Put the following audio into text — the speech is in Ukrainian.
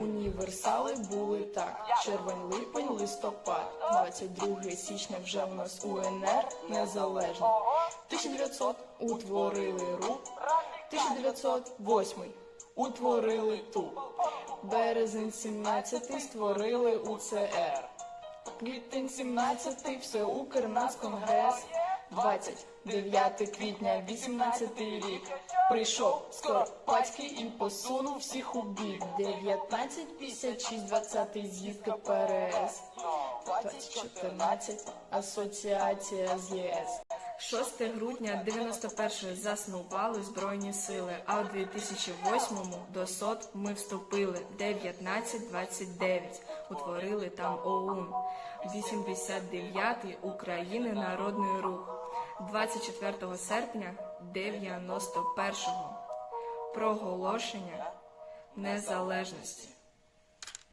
Універсали були так: червень, липень, листопад, 22 січня вже у нас УНР незалежна. 1900 утворили рух, 1908 утворили ту. Березень 17 створили УЦР. Квітень 17 все Укрнацконгрес. 29 квітня 18 рік прийшов Скоропадський і посунув всіх у бік. 1956 20 з'їзд КПРС. 2014 асоціація з єС. 6 грудня 91 заснували Збройні сили, а у 2008-му до СОТ ми вступили 1929, утворили там ОУН. 89-й України Народний рух. 24 серпня 91-го проголошення незалежності.